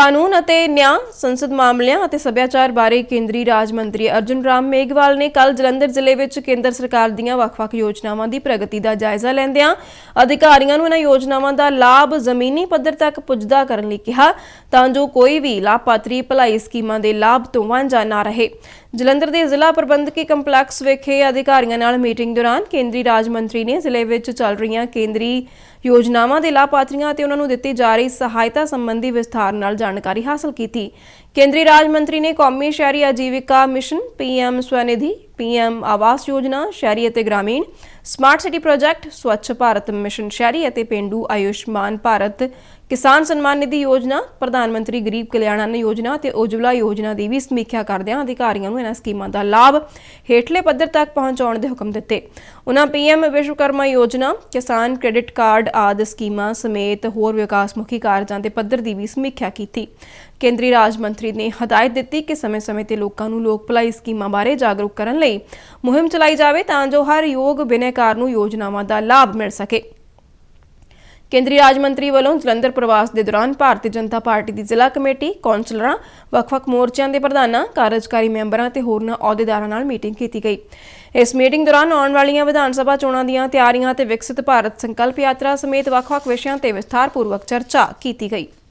ਕਾਨੂੰਨ ਅਤੇ ਨਿਆਂ, ਸੰਸਦ ਮਾਮਲਿਆਂ ਅਤੇ ਸੱਭਿਆਚਾਰ ਬਾਰੇ ਕੇਂਦਰੀ ਰਾਜ ਮੰਤਰੀ ਅਰਜੁਨ ਰਾਮ ਮੇਘਵਾਲ ਨੇ ਕੱਲ ਜਲੰਧਰ ਜ਼ਿਲ੍ਹੇ ਵਿੱਚ ਕੇਂਦਰ ਸਰਕਾਰ ਦੀਆਂ ਵੱਖ-ਵੱਖ ਯੋਜਨਾਵਾਂ ਦੀ ਪ੍ਰਗਤੀ ਦਾ ਜਾਇਜ਼ਾ ਲੈਂਦਿਆਂ ਅਧਿਕਾਰੀਆਂ ਨੂੰ ਇਹਨਾਂ ਯੋਜਨਾਵਾਂ ਦਾ ਲਾਭ ਜ਼ਮੀਨੀ ਪੱਧਰ ਤੱਕ ਪੁੱਜਦਾ ਕਰਨ ਲਈ ਕਿਹਾ ਤਾਂ ਜੋ ਕੋਈ ਵੀ ਲਾਭਪਾਤਰੀ ਭਲਾਈ ਸਕੀਮਾਂ ਦੇ ਲਾਭ ਤੋਂ ਵਾਂਝਾ ਨਾ ਰਹੇ। ਜਲੰਧਰ ਦੇ ਜ਼ਿਲ੍ਹਾ ਪ੍ਰਬੰਧਕੀ ਕੰਪਲੈਕਸ ਵਿਖੇ ਅਧਿਕਾਰੀਆਂ ਨਾਲ ਮੀਟਿੰਗ ਦੌਰਾਨ ਕੇਂਦਰੀ ਰਾਜ ਮੰਤਰੀ ਨੇ ਜ਼ਿਲ੍ਹੇ ਵਿੱਚ ਚੱਲ ਰਹੀਆਂ ਕੇਂਦਰੀ ਯੋਜਨਾਵਾਂ ਦੇ ਲਾਭਪਾਤਰੀਆਂ ਅਤੇ ਉਹਨਾਂ ਨੂੰ ਦਿੱਤੀ ਜਾ ਰਹੀ ਸਹਾਇਤਾ ਸੰਬੰਧੀ ਵਿਸਥਾਰ ਨਾਲ ਜਾਣਕਾਰੀ ਹਾਸਲ ਕੀਤੀ। ਕੇਂਦਰੀ ਰਾਜ ਮੰਤਰੀ ਨੇ ਕੌਮੀ ਸ਼ਹਿਰੀ ਆਜੀਵਿਕਾ mission PM Svanidhi PM Awas Yojana, ਸ਼ਹਿਰੀ ਅਤੇ ਗ੍ਰਾਮੀਣ smart city project Swachh Bharat mission ਸ਼ਹਿਰੀ ਅਤੇ ਪਿੰਡੂ ਆਯੁਸ਼ਮਾਨ ਭਾਰਤ ਕਿਸਾਨ ਸਨਮਾਨ ਨਿਧੀ ਯੋਜਨਾ, ਪ੍ਰਧਾਨ ਮੰਤਰੀ ਗਰੀਬ ਕਲਿਆਣ ਅੰਨ ਯੋਜਨਾ ਤੇ ਉਜਵਲਾ ਯੋਜਨਾ ਦੀ ਵੀ ਸਮੀਖਿਆ ਕਰਦਿਆਂ ਅਧਿਕਾਰੀਆਂ ਨੂੰ ਇਹਨਾਂ ਸਕੀਮਾਂ ਦਾ ਲਾਭ ਹੇਠਲੇ ਪੱਧਰ ਤੱਕ ਪਹੁੰਚਾਉਣ ਦੇ ਹੁਕਮ ਦਿੱਤੇ। ਉਹਨਾਂ ਪੀਐਮ ਵਿਸ਼ਵਕਰਮਾ ਯੋਜਨਾ, ਕਿਸਾਨ ਕ੍ਰੈਡਿਟ ਕਾਰਡ ਆਦਿ ਸਕੀਮਾਂ ਸਮੇਤ ਹੋਰ ਵਿਕਾਸ ਮੁਖੀ ਕਾਰਜਾਂ ਦੇ ਪੱਧਰ ਦੀ ਵੀ ਸਮੀਖਿਆ ਕੀਤੀ। ਕੇਂਦਰੀ ਰਾਜ ਮੰਤਰੀ ਨੇ ਹਦਾਇਤ ਦਿੱਤੀ ਕਿ ਸਮੇਂ-ਸਮੇਂ ਤੇ ਲੋਕਾਂ ਨੂੰ ਲੋਕ ਭਲਾਈ ਸਕੀਮਾਂ ਬਾਰੇ ਜਾਗਰੂਕ ਕਰਨ ਲਈ ਮੁਹਿੰਮ ਚਲਾਈ ਜਾਵੇ ਤਾਂ ਜੋ ਹਰ ਯੋਗ ਬਿਨੈਕਾਰ ਨੂੰ ਯੋਜਨਾਵਾਂ ਦਾ ਲਾਭ ਮਿਲ ਸਕੇ। ਕੇਂਦਰੀ ਰਾਜ ਮੰਤਰੀ ਵੱਲੋਂ ਜਲੰਧਰ ਪ੍ਰਵਾਸ ਦੇ ਦੌਰਾਨ ਭਾਰਤੀ ਜਨਤਾ ਪਾਰਟੀ ਦੀ ਜ਼ਿਲ੍ਹਾ ਕਮੇਟੀ, ਕੌਂਸਲਰਾਂ, ਵੱਖ-ਵੱਖ ਮੋਰਚਿਆਂ ਦੇ ਪ੍ਰਧਾਨਾਂ, ਕਾਰਜਕਾਰੀ ਮੈਂਬਰਾਂ ਤੇ ਹੋਰਨਾਂ ਅਹੁਦੇਦਾਰਾਂ ਨਾਲ ਮੀਟਿੰਗ ਕੀਤੀ ਗਈ। ਇਸ ਮੀਟਿੰਗ ਦੌਰਾਨ ਆਉਣ ਵਾਲੀਆਂ ਵਿਧਾਨ ਸਭਾ ਚੋਣਾਂ ਦੀਆਂ ਤਿਆਰੀਆਂ ਤੇ ਵਿਕਸਿਤ ਭਾਰਤ ਸੰਕਲਪ ਯਾਤਰਾ ਸਮੇਤ ਵੱਖ-ਵੱਖ ਵਿਸ਼ਿਆਂ ਤੇ ਵਿਸਥਾਰਪੂਰਵਕ ਚਰਚਾ ਕੀਤੀ ਗਈ।